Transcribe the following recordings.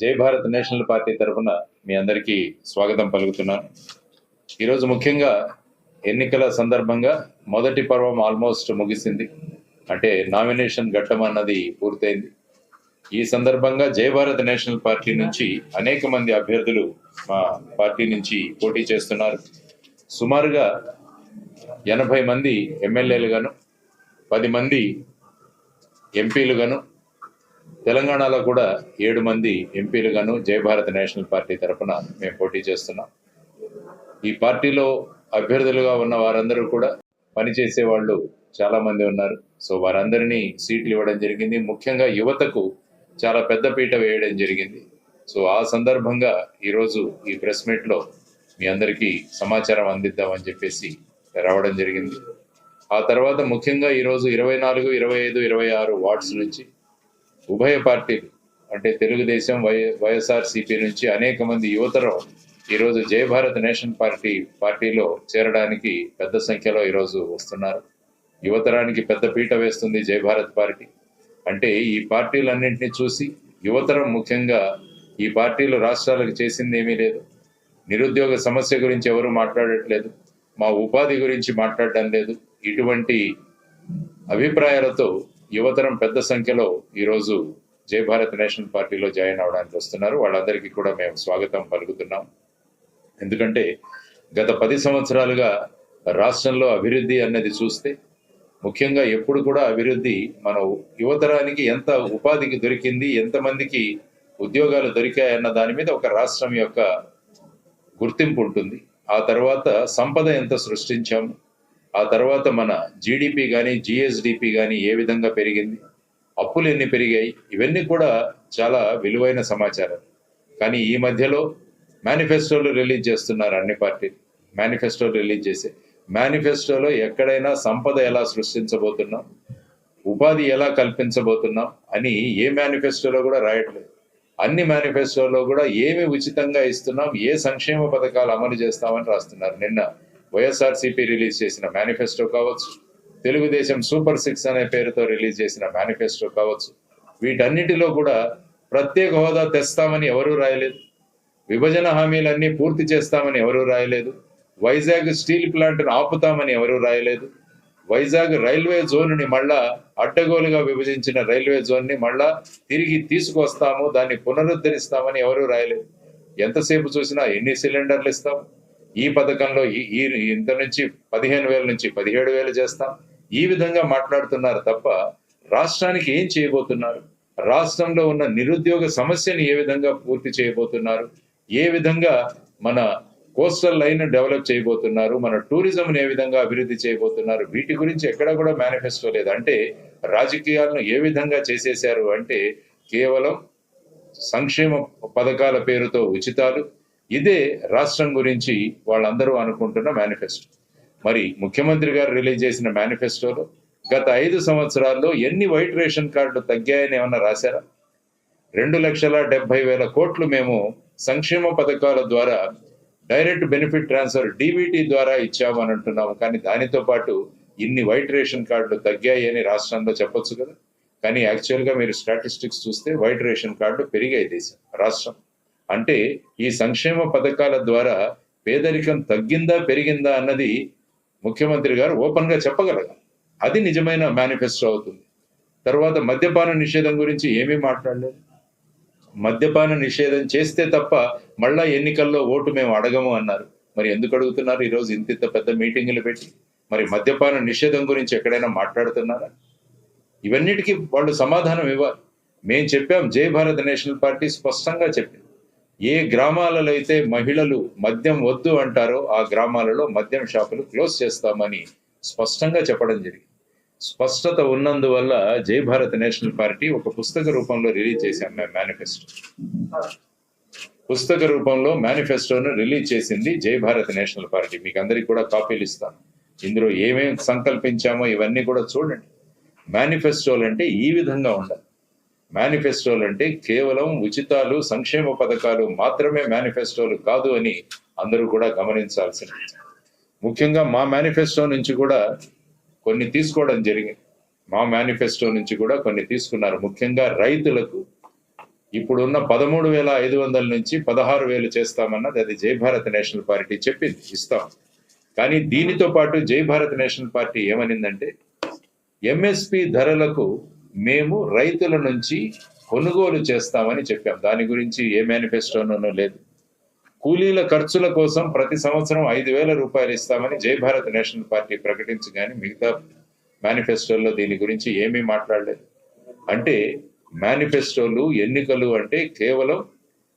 జై Bharat national party తరఫున మీ అందరికీ స్వాగతం పలుకుతున్నాను. ఈరోజు ముఖ్యంగా ఎన్నికల సందర్భంగా మొదటి పర్వం ఆల్మోస్ట్ ముగిసింది. అంటే నామినేషన్ ఘట్టం అన్నది పూర్తయింది. ఈ సందర్భంగా జై భారత్ నేషనల్ పార్టీ నుంచి అనేక మంది అభ్యర్థులు మా పార్టీ నుంచి పోటీ చేస్తున్నారు. సుమారుగా ఎనభై మంది ఎమ్మెల్యేలుగాను పది మంది ఎంపీలుగాను తెలంగాణలో కూడా ఏడు మంది ఎంపీలుగాను జై భారత్ నేషనల్ పార్టీ తరఫున మేము పోటీ చేస్తున్నాం. ఈ పార్టీలో అభ్యర్థులుగా ఉన్న వారందరూ కూడా పనిచేసే వాళ్ళు చాలా మంది ఉన్నారు. సో వారందరినీ సీట్లు ఇవ్వడం జరిగింది. ముఖ్యంగా యువతకు చాలా పెద్ద పీట వేయడం జరిగింది. సో ఆ సందర్భంగా ఈరోజు ఈ ప్రెస్ మీట్లో మీ అందరికీ సమాచారం అందిద్దామని చెప్పేసి రావడం జరిగింది. ఆ తర్వాత ముఖ్యంగా ఈరోజు ఇరవై నాలుగు ఇరవై ఐదు ఇరవై ఆరు వార్డ్స్ నుంచి ఉభయ పార్టీలు అంటే తెలుగుదేశం వై వైఎస్ఆర్సీపీ నుంచి అనేక మంది యువతరం ఈరోజు జై భారత్ నేషన్ పార్టీ పార్టీలో చేరడానికి పెద్ద సంఖ్యలో ఈరోజు వస్తున్నారు. యువతరానికి పెద్ద పీట వేస్తుంది జై భారత్ పార్టీ. అంటే ఈ పార్టీలన్నింటినీ చూసి యువతరం ముఖ్యంగా ఈ పార్టీలు రాష్ట్రాలకు చేసింది ఏమీ లేదు. నిరుద్యోగ సమస్య గురించి ఎవరు మాట్లాడట్లేదు. మా ఉపాధి గురించి మాట్లాడడం లేదు. ఇటువంటి అభిప్రాయాలతో యువతరం పెద్ద సంఖ్యలో ఈరోజు జై భారత్ నేషనల్ పార్టీలో జాయిన్ అవడానికి వస్తున్నారు. వాళ్ళందరికీ కూడా మేము స్వాగతం పలుకుతున్నాం. ఎందుకంటే గత పది సంవత్సరాలుగా రాష్ట్రంలో అభివృద్ధి అన్నది చూస్తే ముఖ్యంగా ఎప్పుడు కూడా అభివృద్ధి మన యువతరానికి ఎంత ఉపాధికి దొరికింది ఎంతమందికి ఉద్యోగాలు దొరికాయన్న దాని మీద ఒక రాష్ట్రం యొక్క గుర్తింపు ఉంటుంది. ఆ తర్వాత సంపద ఎంత సృష్టించాము ఆ తర్వాత మన జీడిపి కానీ జిఎస్డిపి కానీ ఏ విధంగా పెరిగింది? అప్పులు ఎన్ని పెరిగాయి? ఇవన్నీ కూడా చాలా విలువైన సమాచారం. కానీ ఈ మధ్యలో మేనిఫెస్టోలు రిలీజ్ చేస్తున్నారు అన్ని పార్టీలు. మేనిఫెస్టోలు రిలీజ్ చేసే మేనిఫెస్టోలో ఎక్కడైనా సంపద ఎలా సృష్టించబోతున్నాం? ఉపాధి ఎలా కల్పించబోతున్నాం? అని ఏ మేనిఫెస్టోలో కూడా రాయట్లేదు. అన్ని మేనిఫెస్టోలో కూడా ఏమి ఉచితంగా ఇస్తున్నాం? ఏ సంక్షేమ పథకాలు అమలు చేస్తామని రాస్తున్నారు నిన్న. వైఎస్ఆర్సీపీ రిలీజ్ చేసిన మేనిఫెస్టో కావచ్చు తెలుగుదేశం సూపర్ సిక్స్ అనే పేరుతో రిలీజ్ చేసిన మేనిఫెస్టో కావచ్చు వీటన్నిటిలో కూడా ప్రత్యేక హోదా తెస్తామని ఎవరూ రాయలేదు. విభజన హామీలన్నీ పూర్తి చేస్తామని ఎవరూ రాయలేదు. వైజాగ్ స్టీల్ ప్లాంట్ను ఆపుతామని ఎవరూ రాయలేదు. వైజాగ్ రైల్వే జోన్ని మళ్ళా అడ్డగోలుగా విభజించిన రైల్వే జోన్ని మళ్ళా తిరిగి తీసుకొస్తాము దాన్ని పునరుద్ధరిస్తామని ఎవరూ రాయలేదు. ఎంతసేపు చూసినా ఎన్ని సిలిండర్లు ఇస్తాం? ఈ పథకంలో ఈ- ఇంత నుంచి పదిహేను వేల నుంచి పదిహేడు వేలు చేస్తాం. ఈ విధంగా మాట్లాడుతున్నారు తప్ప రాష్ట్రానికి ఏం చేయబోతున్నారు? రాష్ట్రంలో ఉన్న నిరుద్యోగ సమస్యని ఏ విధంగా పూర్తి చేయబోతున్నారు? ఏ విధంగా మన కోస్టల్ లైన్ డెవలప్ చేయబోతున్నారు? మన టూరిజం ఏ విధంగా అభివృద్ధి చేయబోతున్నారు? వీటి గురించి ఎక్కడ కూడా మేనిఫెస్టో లేదు. అంటే రాజకీయాలను ఏ విధంగా చేసేశారు అంటే కేవలం సంక్షేమ పథకాల పేరుతో ఉచితాలు ఇదే రాష్ట్రం గురించి వాళ్ళందరూ అనుకుంటున్న మేనిఫెస్టో మరి ముఖ్యమంత్రి గారు రిలీజ్ చేసిన మేనిఫెస్టోలో గత ఐదు సంవత్సరాల్లో ఎన్ని వైట్ రేషన్ కార్డులు తగ్గాయని ఏమన్నా రాశారా? రెండు లక్షల డెబ్బై వేల కోట్లు మేము సంక్షేమ పథకాల ద్వారా డైరెక్ట్ బెనిఫిట్ ట్రాన్స్ఫర్ డీబీటీ ద్వారా ఇచ్చామని అంటున్నాము. కానీ దానితో పాటు ఇన్ని వైట్ రేషన్ కార్డులు తగ్గాయి అని రాష్ట్రంలో చెప్పొచ్చు కదా. కానీ యాక్చువల్గా మీరు స్టాటిస్టిక్స్ చూస్తే వైట్ రేషన్ కార్డు పెరిగాయి దేశం రాష్ట్రం. అంటే ఈ సంక్షేమ పథకాల ద్వారా పేదరికం తగ్గిందా పెరిగిందా అన్నది ముఖ్యమంత్రి గారు ఓపెన్గా చెప్పగలగాలి అది నిజమైన మేనిఫెస్టో అవుతుంది. తర్వాత మద్యపాన నిషేధం గురించి ఏమీ మాట్లాడలేదు. మద్యపాన నిషేధం చేస్తే తప్ప మళ్ళా ఎన్నికల్లో ఓటు మేము అడగము అన్నారు. మరి ఎందుకు అడుగుతున్నారు? ఈరోజు ఇంత ఇంత పెద్ద మీటింగులు పెట్టి మరి మద్యపాన నిషేధం గురించి ఎక్కడైనా మాట్లాడుతున్నారా? ఇవన్నిటికీ వాళ్ళు సమాధానం ఇవ్వాలి. మేము చెప్పాం జై భారత్ నేషనల్ పార్టీ స్పష్టంగా చెప్పింది. ఏ గ్రామాలలో అయితే మహిళలు మద్యం వద్దు అంటారో ఆ గ్రామాలలో మద్యం షాపులు క్లోజ్ చేస్తామని స్పష్టంగా చెప్పడం జరిగింది. స్పష్టత ఉన్నందువల్ల జై భారత్ నేషనల్ పార్టీ ఒక పుస్తక రూపంలో రిలీజ్ చేశాం మేము మేనిఫెస్టో. పుస్తక రూపంలో మేనిఫెస్టోను రిలీజ్ చేసింది జై భారత్ నేషనల్ పార్టీ. మీకు అందరికి కూడా కాపీలు ఇస్తాను. ఇందులో ఏమేమి సంకల్పించామో ఇవన్నీ కూడా చూడండి. మేనిఫెస్టోలు అంటే ఈ విధంగా ఉండాలి. మేనిఫెస్టోలు అంటే కేవలం ఉచితాలు సంక్షేమ పథకాలు మాత్రమే మేనిఫెస్టోలు కాదు అని అందరూ కూడా గమనించాల్సింది. ముఖ్యంగా మా మేనిఫెస్టో నుంచి కూడా కొన్ని తీసుకోవడం జరిగింది. మా మేనిఫెస్టో నుంచి కూడా కొన్ని తీసుకున్నారు. ముఖ్యంగా రైతులకు ఇప్పుడున్న పదమూడు వేల ఐదు వందల నుంచి పదహారు వేలు చేస్తామన్నది అది జై భారత్ నేషనల్ పార్టీ చెప్పింది ఇస్తాం. కానీ దీనితో పాటు జై భారత్ నేషనల్ పార్టీ ఏమనిందంటే ఎంఎస్పి ధరలకు మేము రైతుల నుంచి కొనుగోలు చేస్తామని చెప్పాం. దాని గురించి ఏ మేనిఫెస్టోనూ లేదు. కూలీల ఖర్చుల కోసం ప్రతి సంవత్సరం ఐదు వేల రూపాయలు ఇస్తామని జై భారత్ నేషనల్ పార్టీ ప్రకటించి కానీ మిగతా మేనిఫెస్టోల్లో దీని గురించి ఏమీ మాట్లాడలేదు. అంటే మేనిఫెస్టోలు ఎన్నికలు అంటే కేవలం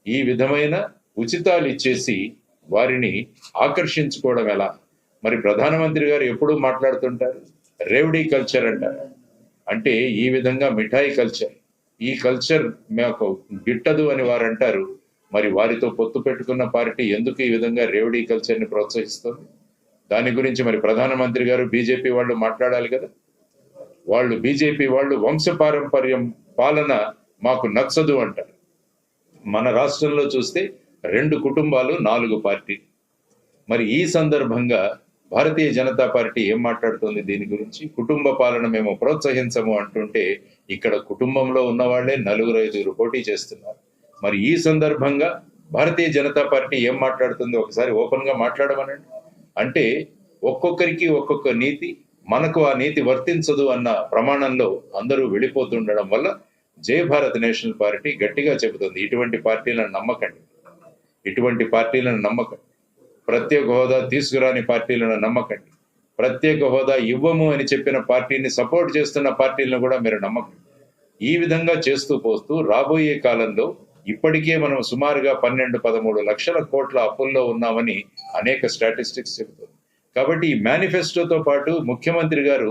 ఈ విధమైన ఉచితాలు ఇచ్చేసి వారిని ఆకర్షించుకోవడం ఎలా? మరి ప్రధానమంత్రి గారు ఎప్పుడూ మాట్లాడుతుంటారు రేవడీ కల్చర్ అంటారు. అంటే ఈ విధంగా మిఠాయి కల్చర్ ఈ కల్చర్ మాకు గిట్టదు అని వారు అంటారు. మరి వారితో పొత్తు పెట్టుకున్న పార్టీ ఎందుకు ఈ విధంగా రేవడీ కల్చర్ని ప్రోత్సహిస్తుంది? దాని గురించి మరి ప్రధానమంత్రి గారు బీజేపీ వాళ్ళు మాట్లాడాలి కదా? వాళ్ళు బీజేపీ వాళ్ళు వంశపారంపర్యం పాలన మాకు నచ్చదు అంటారు. మన రాష్ట్రంలో చూస్తే రెండు కుటుంబాలు నాలుగు పార్టీ. మరి ఈ సందర్భంగా భారతీయ జనతా పార్టీ ఏం మాట్లాడుతుంది దీని గురించి? కుటుంబ పాలన మేము ప్రోత్సహించము అంటుంటే ఇక్కడ కుటుంబంలో ఉన్నవాళ్ళే నలుగురు ఐదుగురు పోటీ చేస్తున్నారు. మరి ఈ సందర్భంగా భారతీయ జనతా పార్టీ ఏం మాట్లాడుతుంది? ఒకసారి ఓపెన్గా మాట్లాడమనండి. అంటే ఒక్కొక్కరికి ఒక్కొక్క నీతి మనకు ఆ నీతి వర్తించదు అన్న ప్రమాణంలో అందరూ వెళ్ళిపోతుండడం వల్ల జై భారత్ నేషనల్ పార్టీ గట్టిగా చెబుతుంది. ఇటువంటి పార్టీలను నమ్మకండి. ఇటువంటి పార్టీలను నమ్మకండి. ప్రత్యేక హోదా తీసుకురాని పార్టీలను నమ్మకండి. ప్రత్యేక హోదా ఇవ్వము అని చెప్పిన పార్టీని సపోర్ట్ చేస్తున్న పార్టీలను కూడా మీరు నమ్మకండి. ఈ విధంగా చేస్తూ పోస్తూ రాబోయే కాలంలో ఇప్పటికే మనం సుమారుగా పన్నెండు పదమూడు లక్షల కోట్ల అప్పుల్లో ఉన్నామని అనేక స్టాటిస్టిక్స్ చెబుతుంది. కాబట్టి ఈ మేనిఫెస్టోతో పాటు ముఖ్యమంత్రి గారు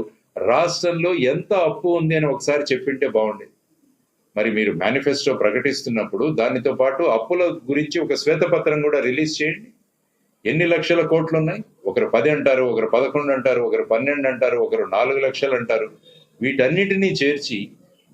రాష్ట్రంలో ఎంత అప్పు ఉంది అని ఒకసారి చెప్పింటే బాగుండేది. మరి మీరు మేనిఫెస్టో ప్రకటిస్తున్నప్పుడు దానితో పాటు అప్పుల గురించి ఒక శ్వేతపత్రం కూడా రిలీజ్ చేయండి. ఎన్ని లక్షల కోట్లు ఉన్నాయి ఒకరు పది అంటారు ఒకరు పదకొండు అంటారు ఒకరు పన్నెండు అంటారు ఒకరు నాలుగు లక్షలు అంటారు. వీటన్నిటినీ చేర్చి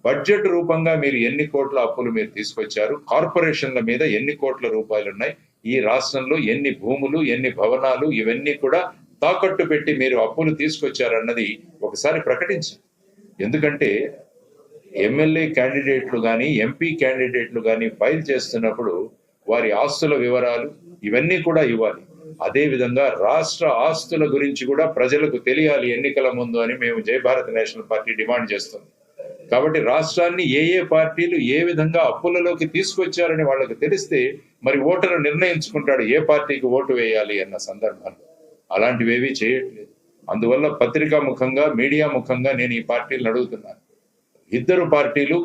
బడ్జెట్ రూపంగా మీరు ఎన్ని కోట్ల అప్పులు మీరు తీసుకొచ్చారు? కార్పొరేషన్ల మీద ఎన్ని కోట్ల రూపాయలు ఉన్నాయి ఈ రాష్ట్రంలో ఎన్ని భూములు ఎన్ని భవనాలు ఇవన్నీ కూడా తాకట్టు పెట్టి మీరు అప్పులు తీసుకొచ్చారన్నది ఒకసారి ప్రకటించండి. ఎందుకంటే ఎమ్మెల్యే క్యాండిడేట్లు కానీ ఎంపీ క్యాండిడేట్లు కానీ ఫైల్ చేస్తున్నప్పుడు వారి ఆస్తుల వివరాలు ఇవన్నీ కూడా ఇవ్వాలి. అదేవిధంగా రాష్ట్ర ఆస్తుల గురించి కూడా ప్రజలకు తెలియాలి ఎన్నికల ముందు అని మేము జై భారత్ నేషనల్ పార్టీ డిమాండ్ చేస్తుంది కాబట్టి రాష్ట్రాన్ని ఏ ఏ పార్టీలు ఏ విధంగా అప్పులలోకి తీసుకొచ్చారని వాళ్ళకి తెలిస్తే మరి ఓటరు నిర్ణయించుకుంటాడు ఏ పార్టీకి ఓటు వేయాలి అన్న సందర్భంలో. అలాంటివేవీ చేయట్లేదు. అందువల్ల పత్రికా ముఖంగా మీడియా ముఖంగా నేను ఈ పార్టీలను అడుగుతున్నాను. ఇద్దరు పార్టీలు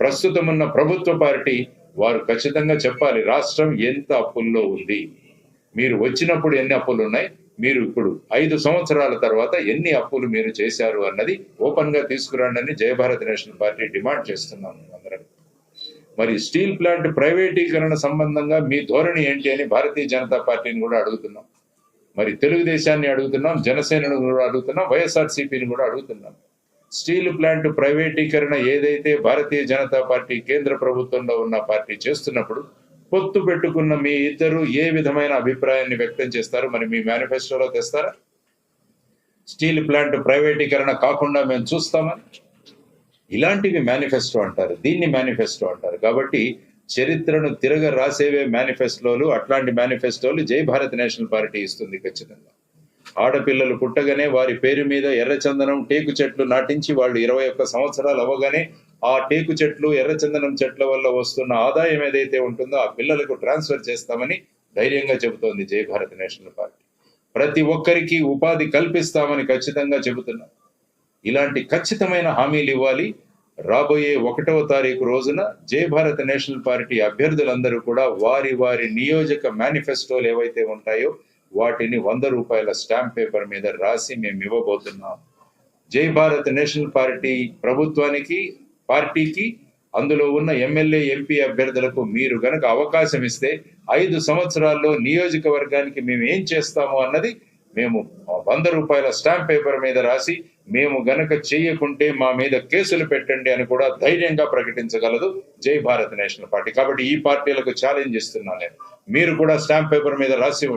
ప్రస్తుతం ఉన్న ప్రభుత్వ పార్టీ వారు ఖచ్చితంగా చెప్పాలి రాష్ట్రం ఎంత అప్పుల్లో ఉంది? మీరు వచ్చినప్పుడు ఎన్ని అప్పులు ఉన్నాయి? మీరు ఇప్పుడు ఐదు సంవత్సరాల తర్వాత ఎన్ని అప్పులు మీరు చేశారు అన్నది ఓపెన్గా తీసుకురండి అని జయభారత్ నేషనల్ పార్టీ డిమాండ్ చేస్తున్నాం అందరం. మరి స్టీల్ ప్లాంట్ ప్రైవేటీకరణ సంబంధంగా మీ ధోరణి ఏంటి అని భారతీయ జనతా పార్టీని కూడా అడుగుతున్నాం. మరి తెలుగుదేశాన్ని అడుగుతున్నాం జనసేనను కూడా అడుగుతున్నాం వైఎస్ఆర్సీపీని కూడా అడుగుతున్నాం. స్టీల్ ప్లాంట్ ప్రైవేటీకరణ ఏదైతే భారతీయ జనతా పార్టీ కేంద్ర ప్రభుత్వంలో ఉన్న పార్టీ చేస్తున్నప్పుడు పొత్తు పెట్టుకున్న మీ ఇద్దరు ఏ విధమైన అభిప్రాయాన్ని వ్యక్తం చేస్తారు? మరి మీ మేనిఫెస్టోలో తెస్తారా? స్టీల్ ప్లాంట్ ప్రైవేటీకరణ కాకుండా మేము చూస్తామని ఇలాంటివి మేనిఫెస్టో అంటారు. దీన్ని మేనిఫెస్టో అంటారు. కాబట్టి చరిత్రను తిరగ రాసేవే మేనిఫెస్టోలు. అట్లాంటి మేనిఫెస్టోలు జై భారత్ నేషనల్ పార్టీ ఇస్తుంది ఖచ్చితంగా. ఆడపిల్లలు పుట్టగానే వారి పేరు మీద ఎర్రచందనం టేకు చెట్లు నాటించి వాళ్ళు ఇరవై ఒక్క సంవత్సరాలు అవ్వగానే ఆ టేకు చెట్లు ఎర్రచందనం చెట్ల వల్ల వస్తున్న ఆదాయం ఏదైతే ఉంటుందో ఆ పిల్లలకు ట్రాన్స్ఫర్ చేస్తామని ధైర్యంగా చెబుతోంది జై భారత్ నేషనల్ పార్టీ. ప్రతి ఒక్కరికి ఉపాధి కల్పిస్తామని ఖచ్చితంగా చెబుతున్నాం. ఇలాంటి ఖచ్చితమైన హామీలు ఇవ్వాలి. రాబోయే ఒకటవ తారీఖు రోజున జై భారత్ నేషనల్ పార్టీ అభ్యర్థులందరూ కూడా వారి వారి నియోజక మేనిఫెస్టోలు ఏవైతే ఉంటాయో వాటిని వంద రూపాయల స్టాంప్ పేపర్ మీద రాసి మేము ఇవ్వబోతున్నాం. జై భారత్ నేషనల్ పార్టీ ప్రభుత్వానికి పార్టీకి అందులో ఉన్న ఎమ్మెల్యే ఎంపీ అభ్యర్థులకు మీరు గనక అవకాశం ఇస్తే ఐదు సంవత్సరాల్లో నియోజకవర్గానికి మేము ఏం చేస్తాము అన్నది మేము వంద రూపాయల స్టాంప్ పేపర్ మీద రాసి మేము గనక చేయకుంటే మా మీద కేసులు పెట్టండి అని కూడా ధైర్యంగా ప్రకటించగలదు జై భారత్ నేషనల్ పార్టీ. కాబట్టి ఈ పార్టీలకు ఛాలెంజ్ ఇస్తున్నాను నేను. మీరు కూడా స్టాంప్ పేపర్ మీద రాసి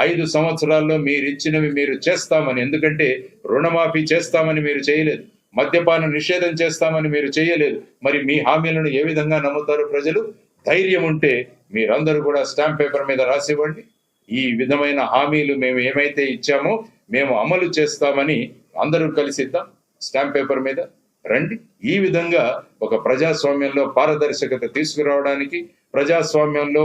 ఐదు సంవత్సరాల్లో మీరు ఇచ్చినవి మీరు చేస్తామని. ఎందుకంటే రుణమాఫీ చేస్తామని మీరు చేయలేదు. మద్యపానం నిషేధం చేస్తామని మీరు చేయలేదు. మరి మీ హామీలను ఏ విధంగా నమ్ముతారు ప్రజలు? ధైర్యం ఉంటే మీరందరూ కూడా స్టాంప్ పేపర్ మీద రాసివ్వండి. ఈ విధమైన హామీలు మేము ఏమైతే ఇచ్చామో మేము అమలు చేస్తామని అందరూ కలిసి ఇద్దాం. స్టాంప్ పేపర్ మీద రండి. ఈ విధంగా ఒక ప్రజాస్వామ్యంలో పారదర్శకత తీసుకురావడానికి ప్రజాస్వామ్యంలో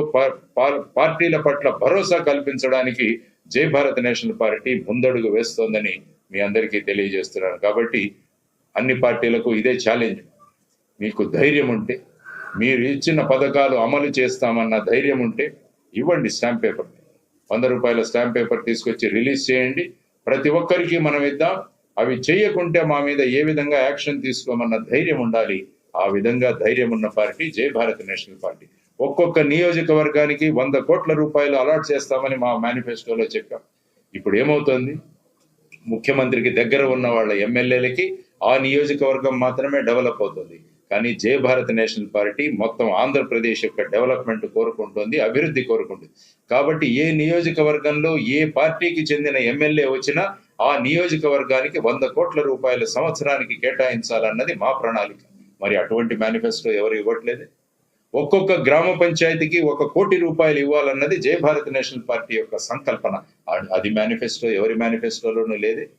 పార్టీల పట్ల భరోసా కల్పించడానికి జై భారత్ నేషనల్ పార్టీ ముందడుగు వేస్తోందని మీ అందరికీ తెలియజేస్తున్నాను. కాబట్టి అన్ని పార్టీలకు ఇదే ఛాలెంజ్ మీకు ధైర్యం ఉంటే మీరు ఇచ్చిన పథకాలు అమలు చేస్తామన్న ధైర్యం ఉంటే ఇవ్వండి స్టాంప్ పేపర్ వంద రూపాయల స్టాంప్ పేపర్ తీసుకొచ్చి రిలీజ్ చేయండి. ప్రతి ఒక్కరికి మనం ఇద్దాం. అవి చేయకుంటే మా మీద ఏ విధంగా యాక్షన్ తీసుకోమన్న ధైర్యం ఉండాలి. ఆ విధంగా ధైర్యం ఉన్న పార్టీ జై భారత్ నేషనల్ పార్టీ. ఒక్కొక్క నియోజకవర్గానికి వంద కోట్ల రూపాయలు అలాట్ చేస్తామని మా మేనిఫెస్టోలో చెప్పాం. ఇప్పుడు ఏమవుతుంది? ముఖ్యమంత్రికి దగ్గర ఉన్న వాళ్ళ ఎమ్మెల్యేలకి ఆ నియోజకవర్గం మాత్రమే డెవలప్ అవుతుంది. కానీ జై భారత్ నేషనల్ పార్టీ మొత్తం ఆంధ్రప్రదేశ్ యొక్క డెవలప్మెంట్ కోరుకుంటుంది అభివృద్ధి కోరుకుంటుంది. కాబట్టి ఏ నియోజకవర్గంలో ఏ పార్టీకి చెందిన ఎమ్మెల్యే వచ్చినా ఆ నియోజకవర్గానికి వంద కోట్ల రూపాయల సంవత్సరానికి కేటాయించాలన్నది మా ప్రణాళిక. మరి అటువంటి మేనిఫెస్టో ఎవరు ఇవ్వట్లేదు? ఒక్కొక్క గ్రామ పంచాయతీకి ఒక కోటి రూపాయలు ఇవ్వాలన్నది జై భారత్ నేషనల్ పార్టీ యొక్క సంకల్పన. అది మేనిఫెస్టో ఎవరి మేనిఫెస్టోలోనూ లేదే.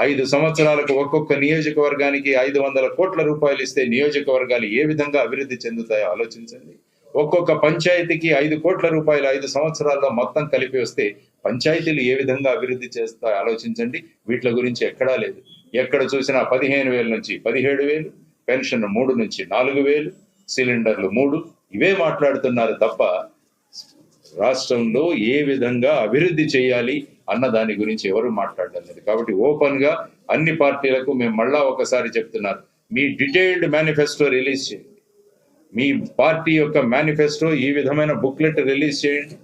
ఐదు సంవత్సరాలకు ఒక్కొక్క నియోజకవర్గానికి ఐదు వందల కోట్ల రూపాయలు ఇస్తే నియోజకవర్గాలు ఏ విధంగా అభివృద్ధి చెందుతాయో ఆలోచించండి. ఒక్కొక్క పంచాయతీకి ఐదు కోట్ల రూపాయలు ఐదు సంవత్సరాల్లో మొత్తం కలిపి వస్తే పంచాయతీలు ఏ విధంగా అభివృద్ధి చేస్తాయో ఆలోచించండి. వీటి గురించి ఎక్కడా లేదు. ఎక్కడ చూసినా పదిహేను వేల నుంచి పదిహేడు వేలు పెన్షన్ మూడు నుంచి నాలుగు వేలు సిలిండర్లు మూడు. ఇవే మాట్లాడుతున్నారు తప్ప రాష్ట్రంలో ఏ విధంగా అభివృద్ధి చేయాలి? అన్న దాని గురించి ఎవరు మాట్లాడడం లేదు. కాబట్టి ఓపెన్గా అన్ని పార్టీలకు మేము మళ్ళా ఒకసారి చెప్తున్నారు. మీ డీటెయిల్డ్ మేనిఫెస్టో రిలీజ్ చేయండి. మీ పార్టీ యొక్క మేనిఫెస్టో ఈ విధమైన బుక్లెట్ రిలీజ్ చేయండి.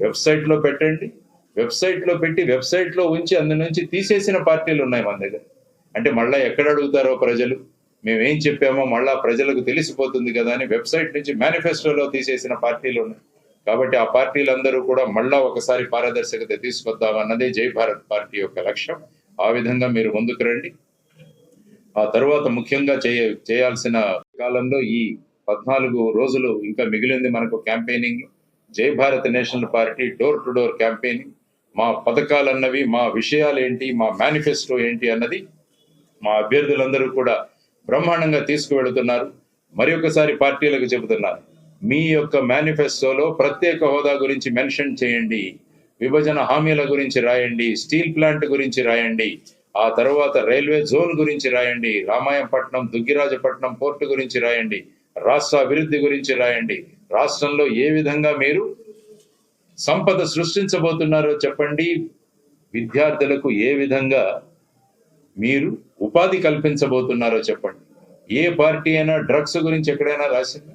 వెబ్సైట్లో పెట్టండి. వెబ్సైట్లో పెట్టి వెబ్సైట్లో ఉంచి అందు నుంచి తీసేసిన పార్టీలు ఉన్నాయి మన దగ్గర. అంటే మళ్ళా ఎక్కడ అడుగుతారో ప్రజలు? మేమేం చెప్పామో మళ్ళా ప్రజలకు తెలిసిపోతుంది కదా అని వెబ్సైట్ నుంచి మేనిఫెస్టోలో తీసేసిన పార్టీలు ఉన్నాయి. కాబట్టి ఆ పార్టీలందరూ కూడా మళ్ళా ఒకసారి పారదర్శకత తీసుకొద్దామన్నదే జై భారత్ పార్టీ యొక్క లక్ష్యం. ఆ విధంగా మీరు ముందుకు రండి. ఆ తర్వాత ముఖ్యంగా చేయ చేయాల్సిన కాలంలో ఈ పద్నాలుగు రోజులు ఇంకా మిగిలింది మనకు campaigning. Jai Bharat national party door to door campaigning. మా పథకాలు అన్నవి మా విషయాలు ఏంటి మా మేనిఫెస్టో ఏంటి అన్నది మా అభ్యర్థులందరూ కూడా బ్రహ్మాండంగా తీసుకువెళుతున్నారు. మరి ఒకసారి పార్టీలకు చెబుతున్నారు. మీ యొక్క మేనిఫెస్టోలో ప్రత్యేక హోదా గురించి మెన్షన్ చేయండి. విభజన హామీల గురించి రాయండి. స్టీల్ ప్లాంట్ గురించి రాయండి. ఆ తర్వాత రైల్వే జోన్ గురించి రాయండి. రామాయంపట్నం దుగ్గిరాజపట్నం పోర్టు గురించి రాయండి. రాష్ట్ర అభివృద్ధి గురించి రాయండి. రాష్ట్రంలో ఏ విధంగా మీరు సంపద సృష్టించబోతున్నారో చెప్పండి. విద్యార్థులకు ఏ విధంగా మీరు ఉపాధి కల్పించబోతున్నారో చెప్పండి. ఏ పార్టీ అయినా డ్రగ్స్ గురించి ఎక్కడైనా రాసిందా?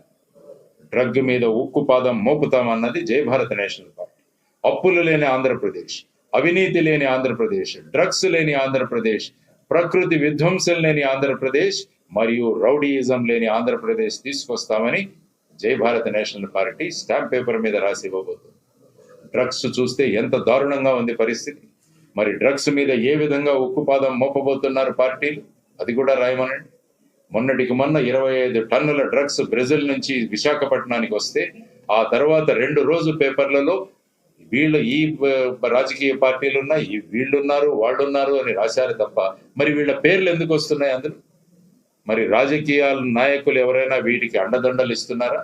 డ్రగ్ మీద ఉక్కు పాదం మోపుతామన్నది జై భారత్ నేషనల్ పార్టీ. అప్పులు లేని ఆంధ్రప్రదేశ్ అవినీతి లేని ఆంధ్రప్రదేశ్ డ్రగ్స్ లేని ఆంధ్రప్రదేశ్ ప్రకృతి విధ్వంసం లేని ఆంధ్రప్రదేశ్ మరియు రౌడీయిజం లేని ఆంధ్రప్రదేశ్ తీసుకొస్తామని Jai Bharat national party stamp paper మీద రాసి ఇవ్వబోతుంది. డ్రగ్స్ చూస్తే ఎంత దారుణంగా ఉంది పరిస్థితి. మరి డ్రగ్స్ మీద ఏ విధంగా ఉక్కుపాదం మోపబోతున్నారు పార్టీలు? అది కూడా రాయమనండి. మొన్నటికి మొన్న ఇరవై ఐదు టన్నుల డ్రగ్స్ బ్రెజిల్ నుంచి విశాఖపట్నానికి వస్తే ఆ తర్వాత రెండు రోజు పేపర్లలో వీళ్ళు ఈ రాజకీయ పార్టీలు ఉన్నాయి ఈ వీళ్ళు వాళ్ళు ఉన్నారు అని రాశారు తప్ప మరి వీళ్ళ పేర్లు ఎందుకు వస్తున్నాయి అందులో? మరి రాజకీయాల నాయకులు ఎవరైనా వీటికి అండదండలు ఇస్తున్నారా?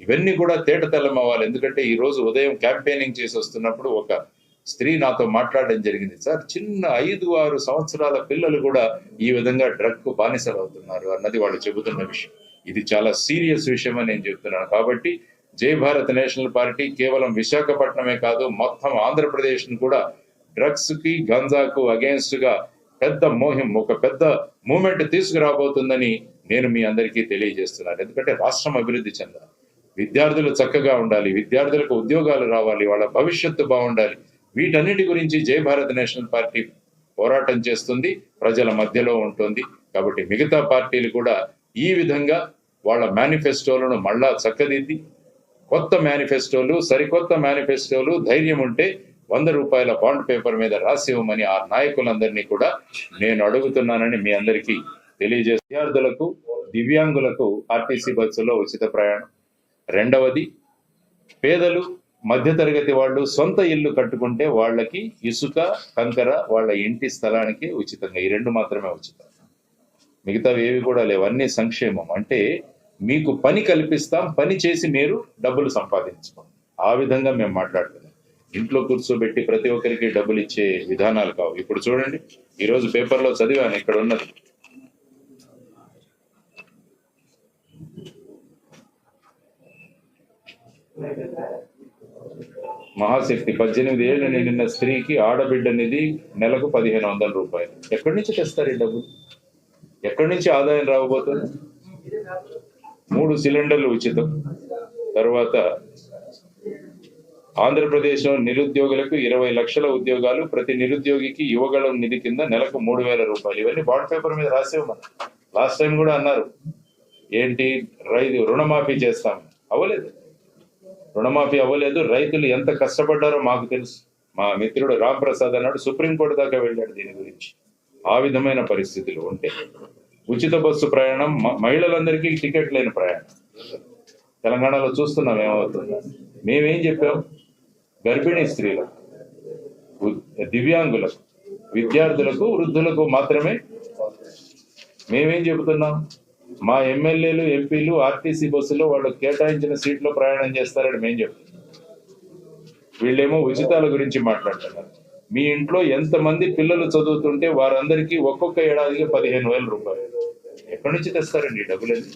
ఇవన్నీ కూడా తేటతెల్లం అవ్వాలి ఎందుకంటే ఈ రోజు ఉదయం క్యాంపెయినింగ్ చేసి వస్తున్నప్పుడు ఒక స్త్రీ నాతో మాట్లాడడం జరిగింది సార్. చిన్న ఐదు ఆరు సంవత్సరాల పిల్లలు కూడా ఈ విధంగా డ్రగ్కు బానిసలు అవుతున్నారు అన్నది వాళ్ళు చెబుతున్న విషయం. ఇది చాలా సీరియస్ విషయం అని నేను చెప్తున్నాను. కాబట్టి జై భారత్ నేషనల్ పార్టీ కేవలం విశాఖపట్నమే కాదు మొత్తం ఆంధ్రప్రదేశ్ను కూడా డ్రగ్స్కి గంజాకు అగేన్స్ట్గా పెద్ద మోహం ఒక పెద్ద మూమెంట్ తీసుకురాబోతుందని నేను మీ అందరికీ తెలియజేస్తున్నాను. ఎందుకంటే రాష్ట్రం అభివృద్ధి చెందాలి. విద్యార్థులు చక్కగా ఉండాలి. విద్యార్థులకు ఉద్యోగాలు రావాలి. వాళ్ళ భవిష్యత్తు బాగుండాలి. వీటన్నిటి గురించి జై భారత్ నేషనల్ పార్టీ పోరాటం చేస్తుంది ప్రజల మధ్యలో ఉంటుంది. కాబట్టి మిగతా పార్టీలు కూడా ఈ విధంగా వాళ్ళ మేనిఫెస్టోలను మళ్ళా చక్కదిద్ది కొత్త మేనిఫెస్టోలు సరికొత్త మేనిఫెస్టోలు ధైర్యం ఉంటే వంద రూపాయల బాండ్ పేపర్ మీద రాసి ఇవ్వమని ఆ నాయకులందరినీ కూడా నేను అడుగుతున్నానని మీ అందరికీ తెలియజేస్తూ విద్యార్థులకు దివ్యాంగులకు ఆర్టీసీ బస్సులో ఉచిత ప్రయాణం. రెండవది పేదలు మధ్యతరగతి వాళ్ళు సొంత ఇల్లు కట్టుకుంటే వాళ్ళకి ఇసుక కంకర వాళ్ళ ఇంటి స్థలానికి ఉచితంగా. ఈ రెండు మాత్రమే ఉచితం. మిగతావి ఏవి కూడా లేవు. అన్ని సంక్షేమం. అంటే మీకు పని కల్పిస్తాం పని చేసి మీరు డబ్బులు సంపాదించుకోండి. ఆ విధంగా మేము మాట్లాడుతున్నాం. ఇంట్లో కూర్చోబెట్టి ప్రతి ఒక్కరికి డబ్బులు ఇచ్చే విధానాలు కావు. ఇప్పుడు చూడండి ఈరోజు పేపర్లో చదివాను ఇక్కడ ఉన్నది. మహాశక్తి. పద్దెనిమిది ఏళ్ళు నిండిన స్త్రీకి ఆడబిడ్డ నిధి నెలకు పదిహేను వందల రూపాయలు. ఎక్కడి నుంచి తెస్తారు ఈ డబ్బులు ఎక్కడి నుంచి ఆదాయం రాబోతుంది మూడు సిలిండర్లు ఉచితం. తర్వాత ఆంధ్రప్రదేశ్లో నిరుద్యోగులకు ఇరవై లక్షల ఉద్యోగాలు ప్రతి నిరుద్యోగికి యువగళం నిధి కింద నెలకు మూడు వేల రూపాయలు. ఇవన్నీ బాండ్ పేపర్ మీద రాసేవి మనం లాస్ట్ టైం కూడా అన్నారు. ఏంటి? రైతు రుణమాఫీ చేస్తాం. అవ్వలేదు. రుణమాఫీ అవ్వలేదు. రైతులు ఎంత కష్టపడ్డారో మాకు తెలుసు. మా మిత్రుడు రాంప్రసాద్ అన్నాడు సుప్రీంకోర్టు దాకా వెళ్ళాడు దీని గురించి. ఆ విధమైన పరిస్థితులు ఉంటే. ఉచిత బస్సు ప్రయాణం మ- మహిళలందరికీ టికెట్ లేని ప్రయాణం. తెలంగాణలో చూస్తున్నాం ఏమవుతుంది. మేమేం చెప్పాం? గర్భిణీ స్త్రీలకు దివ్యాంగులకు విద్యార్థులకు వృద్ధులకు మాత్రమే మేమేం చెబుతున్నాం? మా ఎమ్మెల్యేలు ఎంపీలు ఆర్టీసీ బస్సులో వాళ్ళు కేటాయించిన సీట్లో ప్రయాణం చేస్తారని మేము చెప్తున్నాం వీళ్ళేమో ఉచితాల గురించి మాట్లాడుతున్నారు. మీ ఇంట్లో ఎంతమంది పిల్లలు చదువుతుంటే వారందరికీ ఒక్కొక్క ఏడాదికి పదిహేను వేల రూపాయలు. ఎక్కడి నుంచి తెస్తారండి ఈ డబ్బులన్నీ?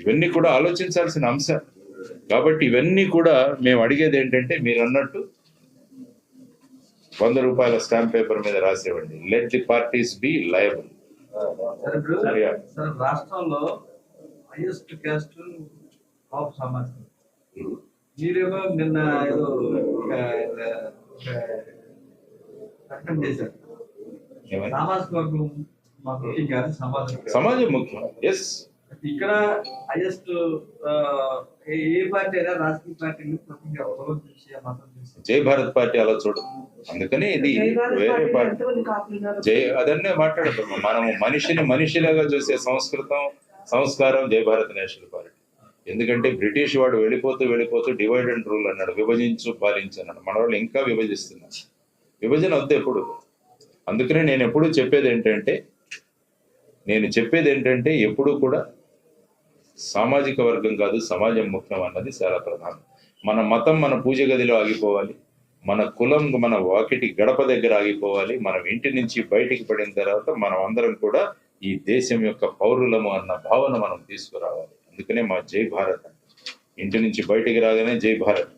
ఇవన్నీ కూడా ఆలోచించాల్సిన అంశం. కాబట్టి ఇవన్నీ కూడా మేము అడిగేది ఏంటంటే మీరు అన్నట్టు వంద రూపాయల స్టాంప్ పేపర్ మీద రాసేవండి let the parties be liable sir ఇప్పుడు. సార్ రాష్ట్రంలో హైయెస్ట్ క్యాస్ట్ ఆఫ్ సమాజం మీరేమో నిన్న ఏదో ప్రకటన చేశారు? సామాజిక వర్గం మా ముఖ్యం కాదు సమాజం. సమాజం ముఖ్యం ఎస్ ఇక్కడ హైయెస్ట్ ఏ పార్టీ అయినా రాజకీయ చూసి జై భారత్ పార్టీ అలా చూడు. అందుకని ఇది వేరే పార్టీ జై అదన్నే మాట్లాడుతున్నాం మనము మనిషిని మనిషిలాగా చూసే సంస్కృతం సంస్కారం జై భారత్ నేషనల్ పార్టీ. ఎందుకంటే బ్రిటిష్ వాడు వెళ్ళిపోతూ వెళ్ళిపోతూ డివైడ్ అండ్ రూల్ అన్నాడు. విభజించు పాలించు అన్నాడు. మన వాళ్ళు ఇంకా విభజిస్తున్నారు. విభజన వద్దు ఎప్పుడు. అందుకనే నేను ఎప్పుడు చెప్పేది ఏంటంటే నేను చెప్పేది ఏంటంటే ఎప్పుడు కూడా సామాజిక వర్గం కాదు సమాజం ముఖ్యం అన్నది చాలా ప్రధానం. మన మతం మన పూజ గదిలో ఆగిపోవాలి మన కులం మన వాకిటి గడప దగ్గర ఆగిపోవాలి మనం ఇంటి నుంచి బయటికి పడిన తర్వాత మనం అందరం కూడా ఈ దేశం యొక్క పౌరులము అన్న భావన మనం తీసుకురావాలి. అందుకనే మా జై భారత్ ఇంటి నుంచి బయటికి రాగానే జై భారత్.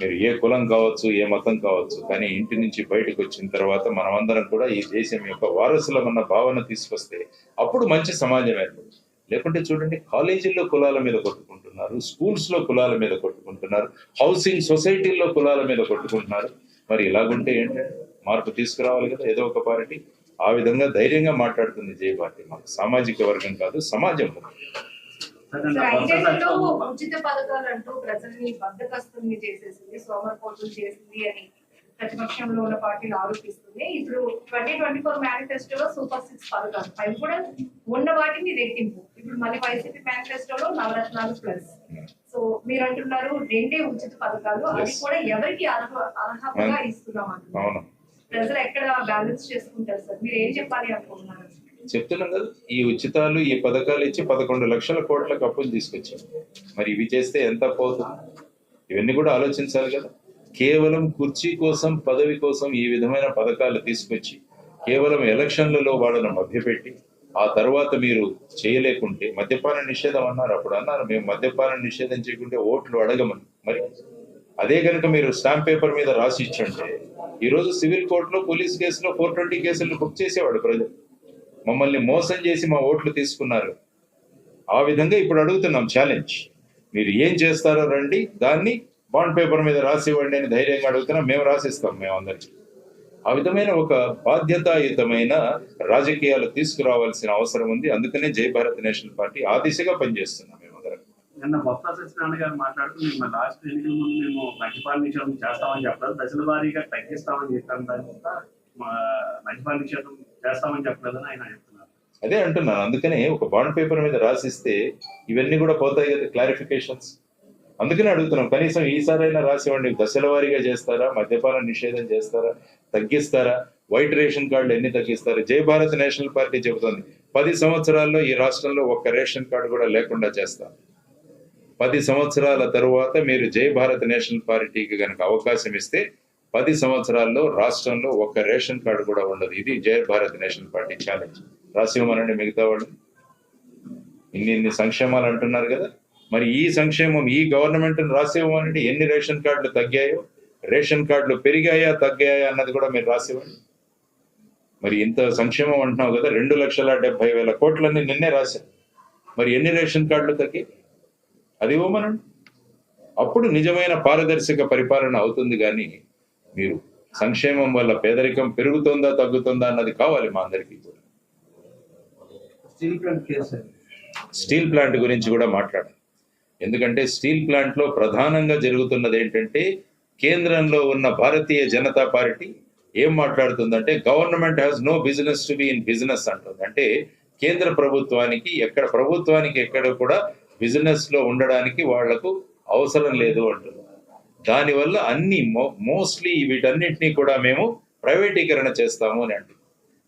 మీరు ఏ కులం కావచ్చు ఏ మతం కావచ్చు కానీ ఇంటి నుంచి బయటకు వచ్చిన తర్వాత మనమందరం కూడా ఈ దేశం యొక్క వారసులమన్న భావన తీసుకొస్తే అప్పుడు మంచి సమాజం ఏర్పడుతుంది. లేకుంటే చూడండి కాలేజీల్లో కులాల మీద కొట్టుకుంటున్నారు స్కూల్స్లో కులాల మీద కొట్టుకుంటున్నారు హౌసింగ్ సొసైటీల్లో కులాల మీద కొట్టుకుంటున్నారు. మరి ఇలాగుంటే ఏంటంటే మార్పు తీసుకురావాలి కదా ఏదో ఒక పార్టీ. ఆ విధంగా ధైర్యంగా మాట్లాడుతుంది జై పార్టీ మాకు. సామాజిక వర్గం కాదు సమాజం. ఉచిత పథకాలు అంటూ ప్రజల్ని బద్దకస్తుల్ని చేసేసింది సోమరిపోతులు చేసింది అని ప్రతిపక్షంలో ఉన్న పార్టీలు ఆరోపిస్తుంది. ఇప్పుడు ట్వంటీ ట్వంటీ ఫోర్ మేనిఫెస్టోలో సూపర్ సిక్స్ పథకాలు. అవి కూడా ఉన్న వాటిని రెట్టింపు. ఇప్పుడు మళ్ళీ వైసీపీ మేనిఫెస్టోలో నవరత్నాలు ప్లస్ సో మీరు అంటున్నారు రెండే ఉచిత పథకాలు. అది. కూడా ఎవరికి అర్హ అర్హతగా ఇస్తున్నాం అంటున్నారు. ప్రజలు ఎక్కడ బ్యాలెన్స్ చేసుకుంటారు సార్? మీరు ఏం చెప్పాలి అనుకుంటున్నారు? చెప్తున్నాం కదా ఈ ఉచితాలు ఈ పథకాలు ఇచ్చి పదకొండు లక్షల కోట్లకు అప్పులు తీసుకొచ్చాం మరి ఇవి చేస్తే ఎంత పోతుంది? ఇవన్నీ కూడా ఆలోచించాలి కదా. కేవలం కుర్చీ కోసం పదవి కోసం ఈ విధమైన పథకాలు తీసుకొచ్చి కేవలం ఎలక్షన్లలో వాళ్ళను మభ్యపెట్టి ఆ తర్వాత మీరు చేయలేకుంటే మద్యపాన నిషేధం అన్నారు అప్పుడు అన్నారు మేము మద్యపాన నిషేధం చేయకుంటే ఓట్లు అడగమని. మరి అదే కనుక మీరు స్టాంప్ పేపర్ మీద రాసి ఇచ్చుంటే ఈరోజు సివిల్ కోర్టులో పోలీస్ కేసులో ఫోర్ ట్వంటీ కేసులు బుక్ చేసేవాడు ప్రజలు. మమ్మల్ని మోసం చేసి మా ఓట్లు తీసుకున్నారు. ఆ విధంగా ఇప్పుడు అడుగుతున్నాం ఛాలెంజ్. మీరు ఏం చేస్తారో రండి దాన్ని బాండ్ పేపర్ మీద రాసి ఇవ్వండి అని ధైర్యంగా అడుగుతున్నాం మేము రాసిస్తాం మేము అందరికి. ఆ విధమైన ఒక బాధ్యతాయుతమైన రాజకీయాలు తీసుకురావాల్సిన అవసరం ఉంది. అందుకనే జై భారత్ నేషనల్ పార్టీ ఆ దిశగా పనిచేస్తున్నాం మేమందరం నిన్న బొత్స సత్యనారాయణ గారు మాట్లాడుతూ మేము లాస్ట్ ఎన్నికల ముందు మేము మద్యపాన నిషేధం చేస్తామని చెప్పలేదు. దశల వారీగా తగ్గిస్తామని చెప్పాను తర్వాత మద్యపాన నిషేధం చేస్తామని చెప్పలేదని ఆయన చెప్తున్నారు. అదే అంటున్నాను. అందుకనే ఒక బాండ్ పేపర్ మీద రాసిస్తే ఇవన్నీ కూడా పోతాయి కదా క్లారిఫికేషన్స్. అందుకనే అడుగుతున్నాం కనీసం ఈసారైనా రాసివ్వండి. దశల వారీగా చేస్తారా? మద్యపాన నిషేధం చేస్తారా? తగ్గిస్తారా? వైట్ రేషన్ కార్డులు ఎన్ని తగ్గిస్తారు? జై భారత్ నేషనల్ పార్టీ చెబుతోంది పది సంవత్సరాల్లో ఈ రాష్ట్రంలో ఒక్క రేషన్ కార్డు కూడా లేకుండా చేస్తాం. పది సంవత్సరాల తరువాత మీరు జై భారత్ నేషనల్ పార్టీకి కనుక అవకాశం ఇస్తే పది సంవత్సరాల్లో రాష్ట్రంలో ఒక్క రేషన్ కార్డు కూడా ఉండదు. ఇది Jai Bharat national party challenge. రాసివ్వమనండి మిగతా వాళ్ళు. ఇన్ని ఇన్ని సంక్షేమాలు అంటున్నారు కదా. మరి ఈ సంక్షేమం ఈ గవర్నమెంట్ రాసివ్వమనండి ఎన్ని రేషన్ కార్డులు తగ్గాయో రేషన్ కార్డులు పెరిగాయా తగ్గాయా అన్నది కూడా మీరు రాసివ్వండి. మరి ఇంత సంక్షేమం అంటున్నావు కదా రెండు లక్షల డెబ్బై వేల కోట్లన్నీ నిన్నే రాశారు. మరి ఎన్ని రేషన్ కార్డులు తగ్గాయి? అది ఇవ్వమనండి. అప్పుడు నిజమైన పారదర్శక పరిపాలన అవుతుంది కానీ మీరు సంక్షేమం వల్ల పేదరికం పెరుగుతుందా తగ్గుతుందా అన్నది కావాలి మా అందరికీ స్టీల్ ప్లాంట్ గురించి కూడా మాట్లాడాలి ఎందుకంటే స్టీల్ ప్లాంట్లో ప్రధానంగా జరుగుతున్నది ఏంటంటే కేంద్రంలో ఉన్న భారతీయ జనతా పార్టీ ఏం మాట్లాడుతుందంటే government has no business to be in business అంటుంది. అంటే కేంద్ర ప్రభుత్వానికి ఎక్కడ ప్రభుత్వానికి ఎక్కడ కూడా బిజినెస్లో ఉండడానికి వాళ్ళకు అవసరం లేదు అంటుంది. దానివల్ల అన్ని మోస్ట్లీ వీటన్నిటినీ కూడా మేము ప్రైవేటీకరణ చేస్తాము అని అంటుంది.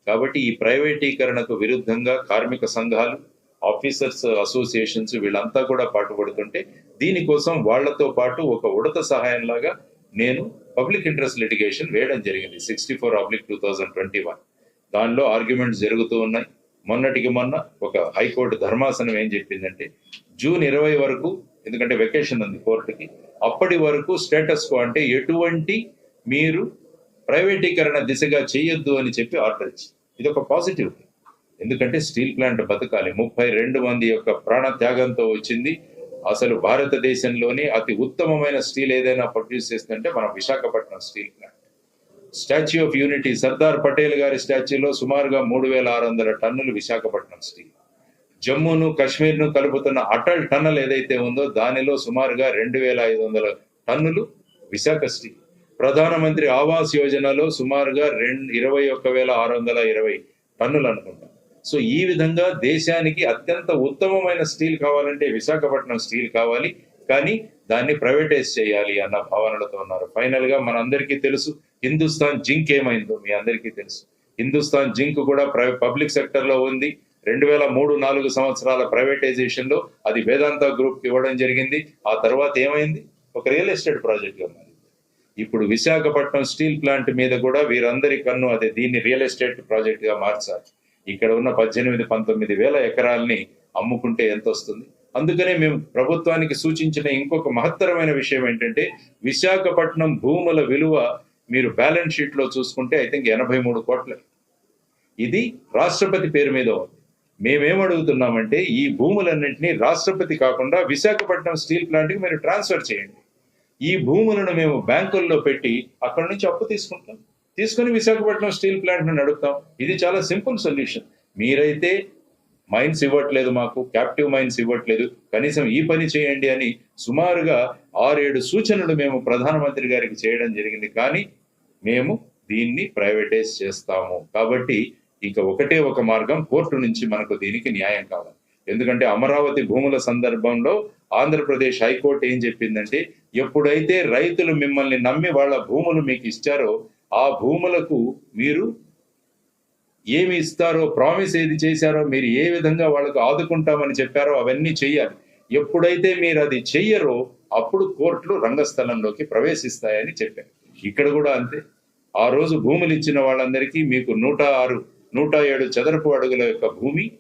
కాబట్టి ఈ ప్రైవేటీకరణకు విరుద్ధంగా కార్మిక సంఘాలు ఆఫీసర్స్ అసోసియేషన్స్ వీళ్ళంతా కూడా పాటుపడుతుంటే దీనికోసం వాళ్ళతో పాటు ఒక ఉడత సహాయం లాగా నేను పబ్లిక్ ఇంట్రెస్ట్ లిటిగేషన్ వేయడం జరిగింది. సిక్స్టీ ఫోర్ అబ్లిక్ టూ థౌజండ్ ట్వంటీ వన్. దానిలో ఆర్గ్యుమెంట్స్ జరుగుతూ ఉన్నాయి. మొన్నటికి మొన్న ఒక హైకోర్టు ధర్మాసనం ఏం చెప్పిందంటే జూన్ ఇరవై వరకు ఎందుకంటే వెకేషన్ ఉంది కోర్టుకి అప్పటి వరకు స్టేటస్ కో అంటే ఎటువంటి మీరు ప్రైవేటీకరణ దిశగా చేయొద్దు అని చెప్పి ఆర్డర్ ఇచ్చి ఇది ఒక పాజిటివ్. ఎందుకంటే స్టీల్ ప్లాంట్ బతకాలి. ముప్పై రెండు మంది యొక్క ప్రాణ త్యాగంతో వచ్చింది. అసలు భారతదేశంలోని అతి ఉత్తమమైన స్టీల్ ఏదైనా ప్రొడ్యూస్ చేస్తుందంటే మన Visakhapatnam steel plant. Statue of Unity Sardar Patel గారి స్టాచ్యూలో సుమారుగా మూడు వేల ఆరు వందల టన్నులు విశాఖపట్నం స్టీల్. జమ్మూను కాశ్మీర్ను కలుపుతున్న అటల్ టన్నల్ ఏదైతే ఉందో దానిలో సుమారుగా రెండు వేల ఐదు వందల టన్నులు విశాఖ స్టీల్. ప్రధానమంత్రి ఆవాస్ యోజనలో సుమారుగా రెండు ఇరవై ఒక్క వేల ఆరు వందల ఇరవై టన్నులు అనుకుంటాం. సో ఈ విధంగా దేశానికి అత్యంత ఉత్తమమైన స్టీల్ కావాలంటే విశాఖపట్నం స్టీల్ కావాలి. కానీ దాన్ని ప్రైవేటైజ్ చేయాలి అన్న భావనలతో ఉన్నారు. ఫైనల్గా మనందరికీ తెలుసు హిందుస్థాన్ జింక్ ఏమైందో మీ అందరికీ తెలుసు. హిందుస్థాన్ జింక్ కూడా పబ్లిక్ సెక్టర్లో ఉంది. రెండు వేల మూడు నాలుగు సంవత్సరాల ప్రైవేటైజేషన్లో అది వేదాంత గ్రూప్ ఇవ్వడం జరిగింది. ఆ తర్వాత ఏమైంది? ఒక రియల్ ఎస్టేట్ ప్రాజెక్ట్గా మారింది ఇప్పుడు విశాఖపట్నం స్టీల్ ప్లాంట్ మీద కూడా వీరందరి కన్ను అదే దీన్ని రియల్ ఎస్టేట్ ప్రాజెక్ట్గా మార్చాలి. ఇక్కడ ఉన్న పద్దెనిమిది పంతొమ్మిది వేల ఎకరాల్ని అమ్ముకుంటే ఎంత వస్తుంది అందుకనే మేము ప్రభుత్వానికి సూచించిన ఇంకొక మహత్తరమైన విషయం ఏంటంటే విశాఖపట్నం భూముల విలువ మీరు బ్యాలెన్స్ షీట్లో చూసుకుంటే ఐ థింక్ ఎనభై మూడు కోట్ల. ఇది రాష్ట్రపతి పేరు మీద ఉంది. మేమేం అడుగుతున్నామంటే ఈ భూములన్నింటినీ రాష్ట్రపతి కాకుండా విశాఖపట్నం స్టీల్ ప్లాంట్కి మీరు ట్రాన్స్ఫర్ చేయండి. ఈ భూములను మేము బ్యాంకుల్లో పెట్టి అక్కడ నుంచి అప్పు తీసుకుంటాం. తీసుకుని విశాఖపట్నం స్టీల్ ప్లాంట్ను నడుపుతాం ఇది చాలా సింపుల్ సొల్యూషన్. మీరైతే మైన్స్ ఇవ్వట్లేదు మాకు క్యాప్టివ్ మైన్స్ ఇవ్వట్లేదు కనీసం ఈ పని చేయండి అని సుమారుగా ఆరేడు సూచనలు మేము ప్రధానమంత్రి గారికి చేయడం జరిగింది. కానీ మేము దీన్ని ప్రైవేటైజ్ చేస్తాము. కాబట్టి ఇక ఒకటే ఒక మార్గం కోర్టు నుంచి మనకు దీనికి న్యాయం కావాలి. ఎందుకంటే అమరావతి భూముల సందర్భంలో ఆంధ్రప్రదేశ్ హైకోర్టు ఏం చెప్పిందంటే ఎప్పుడైతే రైతులు మిమ్మల్ని నమ్మి వాళ్ళ భూములు మీకు ఇచ్చారో ఆ భూములకు మీరు ఏమి ఇస్తారో ప్రామిస్ ఏది చేశారో మీరు ఏ విధంగా వాళ్ళకు ఆదుకుంటామని చెప్పారో అవన్నీ చెయ్యాలి. ఎప్పుడైతే మీరు అది చెయ్యరో అప్పుడు కోర్టులు రంగస్థలంలోకి ప్రవేశిస్తాయని చెప్పారు. ఇక్కడ కూడా అంతే. ఆ రోజు భూములు ఇచ్చిన వాళ్ళందరికీ మీకు నూట ఆరు నూట ఏడు చదరపు అడుగుల యొక్క భూమి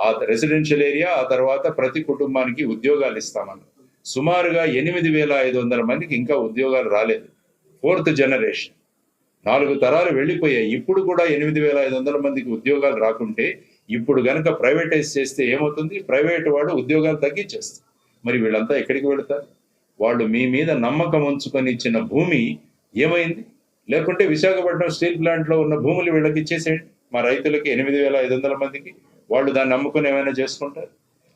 ఆ రెసిడెన్షియల్ ఏరియా ఆ తర్వాత ప్రతి కుటుంబానికి ఉద్యోగాలు ఇస్తామన్నారు. సుమారుగా ఎనిమిది వేల ఐదు వందల మందికి ఇంకా ఉద్యోగాలు రాలేదు. Fourth generation. నాలుగు తరాలు వెళ్ళిపోయాయి. ఇప్పుడు కూడా ఎనిమిది వేల ఐదు వందల మందికి ఉద్యోగాలు రాకుంటే ఇప్పుడు గనక ప్రైవేటైజ్ చేస్తే ఏమవుతుంది? ప్రైవేట్ వాడు ఉద్యోగాలు తగ్గించేస్తారు. మరి వీళ్ళంతా ఎక్కడికి వెళతారు? వాళ్ళు మీ మీద నమ్మకం ఉంచుకొని ఇచ్చిన భూమి ఏమైంది? లేకుంటే విశాఖపట్నం స్టీల్ ప్లాంట్లో ఉన్న భూములు వీళ్ళకి ఇచ్చేసేయండి. మా రైతులకి ఎనిమిది వేల ఐదు వందల మందికి వాళ్ళు దాన్ని నమ్ముకుని ఏమైనా చేసుకుంటారు?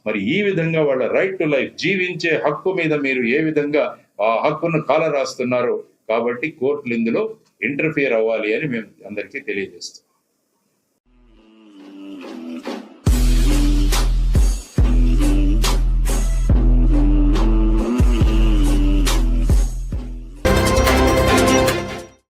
మరి ఈ విధంగా వాళ్ళ రైట్ టు లైఫ్ జీవించే హక్కు మీద మీరు ఏ విధంగా ఆ హక్కును కాల రాస్తున్నారో కాబట్టి కోర్టులు ఇందులో ఇంటర్ఫియర్ అవ్వాలి అని మేము అందరికీ తెలియజేస్తాం